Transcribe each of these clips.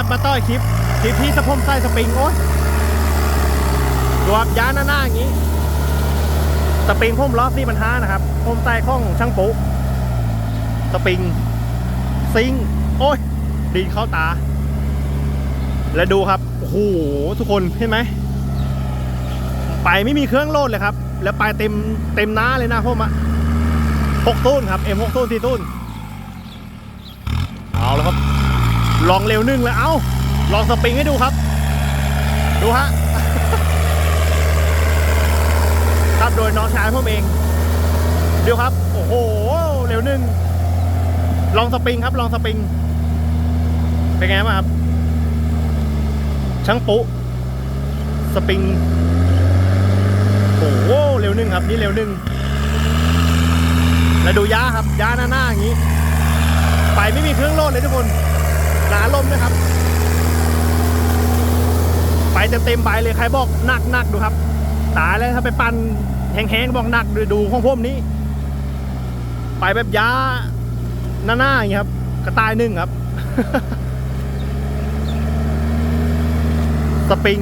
ครับมาต่อยคลิปคลิปที่สะพมไส้สปริงโอ๊ยดูครับยาหน้าหน้าอย่างนี้สปริงพ่มล้อสี่ปัญหานะครับพ่มใต้ข้องช่างปุ๊สปริงซิงโอ้ยดีเข้าตา แล้วดูครับโอ้โหทุกคนเห็นไหมไปไม่มีเครื่องโลดเลยครับ แล้วไปเต็มเต็มน้าเลยนะพ่มอะหกตุ้นครับ M หกตุ้นสี่ตุ้นเอาแล้วครับ ลองเร็วนึ่งเลยเอ้า ลองสปริงให้ดูครับ ดูฮะ ครับโดยน้องชายผมเองดูครับ โอ้โห เร็วนึ่ง ลองสปริงครับ ลองสปริง เป็นไงบ้างครับ ช่างปุ๊สปริง โอ้โห เร็วนึ่งครับ นี่เร็วนึ่งแล้วดูย้าครับย้าหน้าหน้าอย่างนี้ ไปไม่มีเครื่องโลดเลยทุกคน หนาลมนะครับ ไปเต็มเต็มๆใบเลยใครบอกหนักหนักดูครับ ตายแล้วถ้าไปปั่นแห้งๆบอกหนักดูดูของพวกนี้ ไปแบบย้าหน้าหน้าอย่างเงี้ครับ กระต่ายหนึ่งครับ สปริง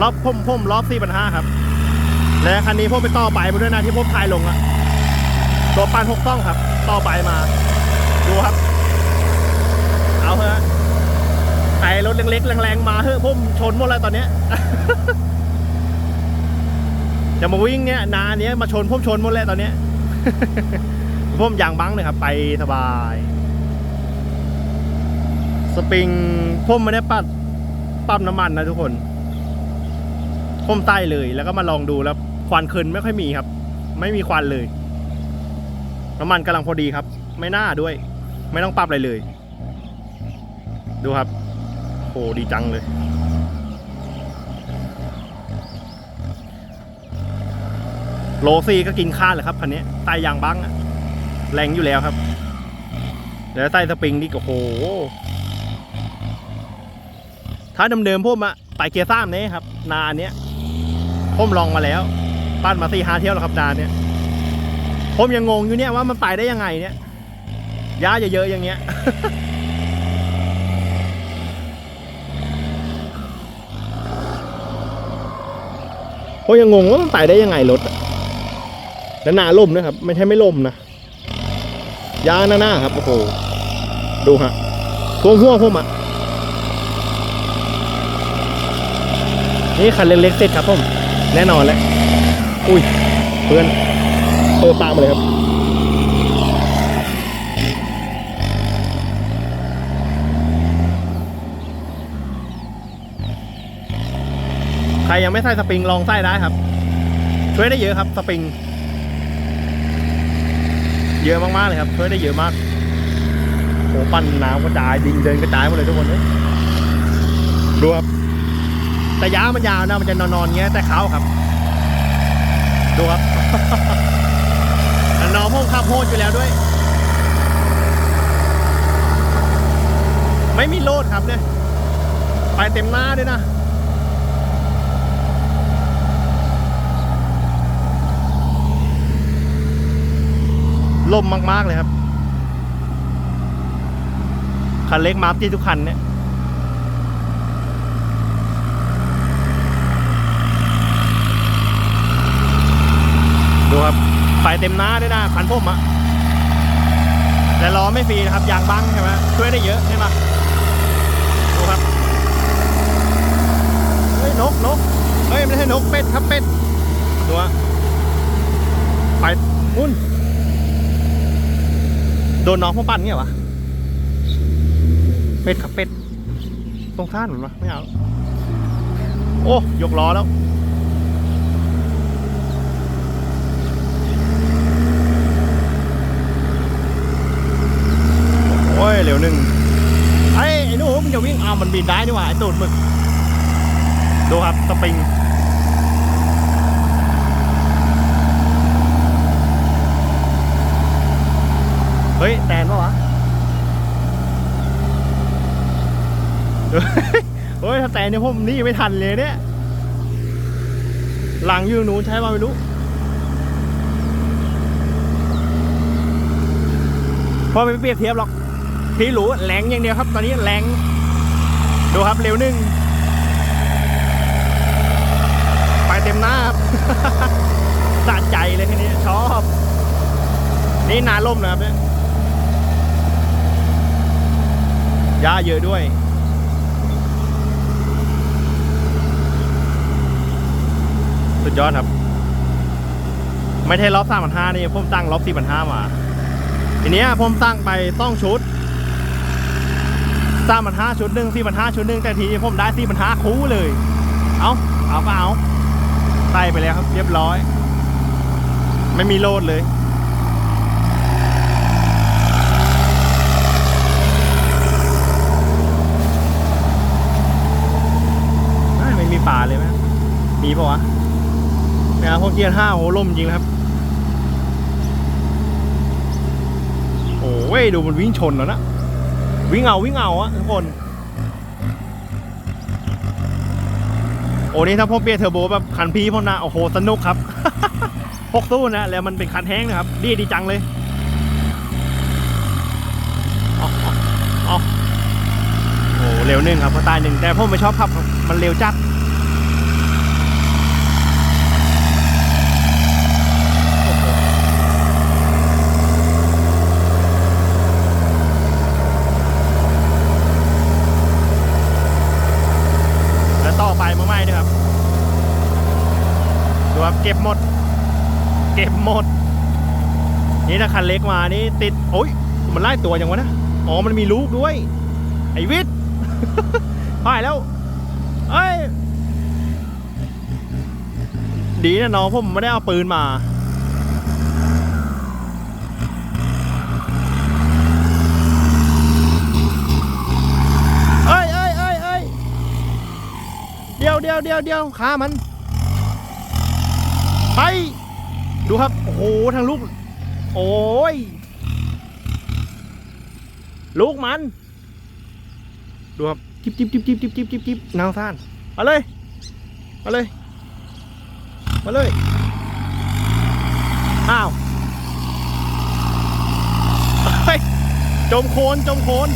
รอบพ่มพ่มรอบสี่พันห้าครับ และคันนี้พวกไปต่อใบมาด้วยนะที่พวกพายลงอะตัวปันหกต้องครับ ต่อใบมา ดูครับ เอาเถอะไอ้รถเล็ กแรงๆมาเฮ้ยพุ่มชนหมดแล้วตอนเนี้ยจะมาวิ่งเนี้ยนาเนี้ยมาชนพุ่มชนหมดแล้วตอนเนี้ยพุ่มยางบังเลยครับ ไปสบาย สปริงพุ่มไม่ได้ปัดปั๊มน้ำมันนะทุกคนพุ่มใต้เลยแล้วก็มาลองดูแล้วควันคืนไม่ค่อยมีครับ ไม่มีควันเลย น้ำมันกำลังพอดีครับ ไม่น่าด้วย ไม่ต้องปรับอะไรเลย ดูครับ โหดีจังเลย โลซีก็กินข้าวเลยครับคันนี้ใต้ยางบังแรงอยู่แล้วครับ แล้วใต้สปริงนี่ก็โห ถ้าเดิมๆพวกมาไตเกียร์ซ้ำเนี่ยครับ นานเนี้ยผมลองมาแล้ว ปั้นมาสี่ห้าเที่ยวแล้วครับนาเนี้ยผมยังงงอยู่เนี่ยว่ามันไปได้ยังไงเนี่ยย้าเยอะๆอย่างเงี้ย ผมยังงงว่ามันไปได้ยังไงรถและหนาล่มนะครับ ไม่ใช่ไม่ล่มนะยางหน้าหน้าครับโอ้โหดูฮะท่วงหัวผมอะนี่คันเล็กๆเสร็จครับผมแน่นอนแล้วอุ้ยเพื่อนเปิดปากมาเลยครับ รยังไม่ใส่สปริงลองใส่ได้ครับ ช่วยได้เยอะครับสปริง เยอะมากๆเลยครับ ช่วยได้เยอะมากโอ้ปั้นน้ำกระจายดินเดินกระจายหมดเลยทุกคนเลยดูครับแต่ยามันยาวนะมันจะนอนๆเงี้ยแต่เขาครับ ดูครับนองพวกขับโหดอยู่แล้วด้วย ไม่มีโลดครับเนี่ยไปเต็มหน้าด้วยนะ ล่มมากๆเลยครับ คันเล็กมาร์ที่ทุกคันเนี่ยดูครับไฟเต็มหน้าด้วยนะคันผมอะแต่ล้อไม่ฟรีนะครับยางบังใช่ไหมช่วยได้เยอะใช่ปะดูครับเฮ้ยนกนกเฮ้ยไม่ใช่นกเป็ดครับเป็ดดูอะไปอุ้น โดนน้องพวกปั้นเงี้ยวะเป็ดครับเป็ด ตรงท่านเหมือนวะไม่เอา โอ้ ยกล้อแล้วโอ้ยเร็วหนึ่งไอ้ไอ้นู้มันจะวิ่งอ้าวมันบินได้นี่หว่าไอ้ตูดหมึก ดูครับสปริง เฮ้ยแตนปะวะเฮ้ยถ้าแตนเนี่ยผมนี่ไม่ทันเลยเนี่ย หลังอยู่หนูใช้มาไม่รู้พอไปเปรียบเทียบหรอกที่รู้แรงอย่างเดียวครับ ตอนนี้แรงดูครับเร็วหนึ่งไปเต็มหน้าครับสะใจเลยทีนี้ชอบ นี่นาล่มนะครับเนี่ย หญ้าเยอะด้วย สุดยอดครับ ไม่ใช่รอบสามพันห้านี่ผมตั้งรอบสี่พันห้ามา ทีเนี้ยผมตั้งไปต้องชุดสามพันห้าชุดหนึ่งสี่พันห้าชุดหนึ่งแต่ทีผมได้สี่พันห้าคู่เลย เอาเอาก็เอาใส่ไปแล้วครับ เรียบร้อย ไม่มีโลดเลย ไม่ไม่มี ป่าเลยไหมมีปะวะเนี่ยพวกเกียร์ห้าโอ้ล่มจริงนะครับ โอ้ยดูมันวิ่งชนแล้วนะ วิ่งเอาวิ่งเอาอะทุกคน โอ้นี่ถ้าพ่อเปียร์เทอร์โบแบบคันพีพ่อนะโอ้โหสนุกครับพกตู้นะแล้วมันเป็นคันแห้งนะครับ ดีดีจังเลยเอาเอาเอโอ้เร็วหนึ่งครับพอตายหนึ่งแต่ผมไม่ชอบขับมันเร็วจัด แล้วต่อไปมาใหม่ด้วยครับ ดูครับ เก็บหมด เก็บหมด นี่ถ้าคันเล็กมานี่ติดโอ้ยมันไล่ตัวยังวะนะอ๋อมันมีลูกด้วย ไอวิทย์หายแล้วเอ้ยดีนะน้องผมไม่ได้เอาปืนมาเอ้ยเอ้ยเอ้ยเอ้ยเดี๋ยวเดี๋ยวเดี๋ยวเดี๋ยวขามัน ไป ดูครับ โอ้โห ทางลูก โอ้ย ลูกมัน ดูครับ จิบจิบจิบจิบจิบจิบจิบจิบนางซ่าน มาเลย มาเลย มาเลย อ้าวจมโคน จมโคน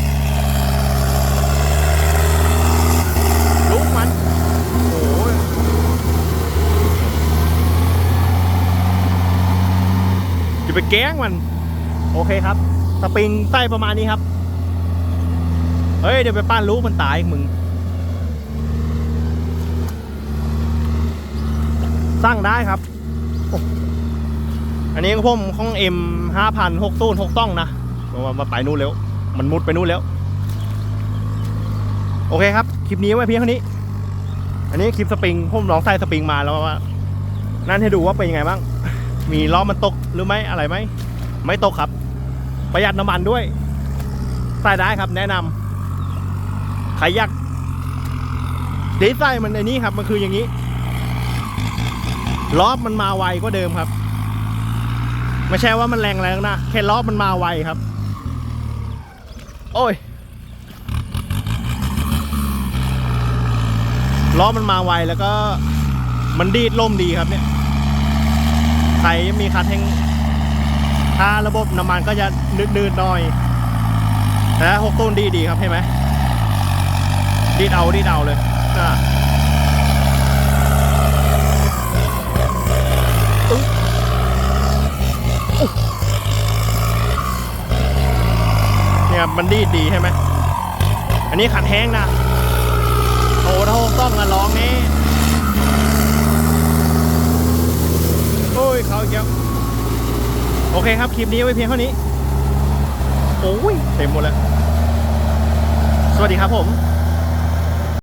ลูกมัน โอ้ยจะ ไปแก้งมัน โอเคครับ สปริงไส้ประมาณนี้ครับ เฮ้ย เดี๋ยวไปปั้นลูกมันตายอีกมึง สร้างได้ครับ อันนี้ของผมของเอ็มห้าพันหกตู้หกต้องนะมามาไปนู่นแล้ว มันมุดไปนู่นแล้ว โอเคครับ คลิปนี้ไว้เพียงเท่านี้ อันนี้คลิปสปริงผมลองใส่สปริงมาแล้วว่านั่นให้ดูว่าเป็นยังไงบ้าง มีล้อมันตกหรือไม่อะไรไหมไม่ตกครับ ประหยัดน้ำมันด้วยใส่ได้ครับ แนะนำใครอยากดีไซน์มันไอ้นี้ครับ มันคืออย่างนี้ล้อมันมาไวก็เดิมครับ ไม่ใช่ว่ามันแรงแรงนะแค่ล้อมันมาไวครับ โอ้ยล้อมันมาไวแล้วก็มันดีดล่มดีครับเนี่ย ใครมีคันแห้งถ้าระบบน้ำมันก็จะนืดๆหน่อยแต่หกต้นดีดีครับเห็นไหมดีดเอาดีดเอาเลยอ่าเนี่ยมันดีดีใช่ไหม อันนี้ขันแห้งนะโอ้ถ้าหต้องอะร้องนี่โอ้ ยเขาเกแล้วโอเคครับ คลิปนี้ไว้เพียงเท่านี้ โอ้ย เต็มหมดแล้ว สวัสดีครับผม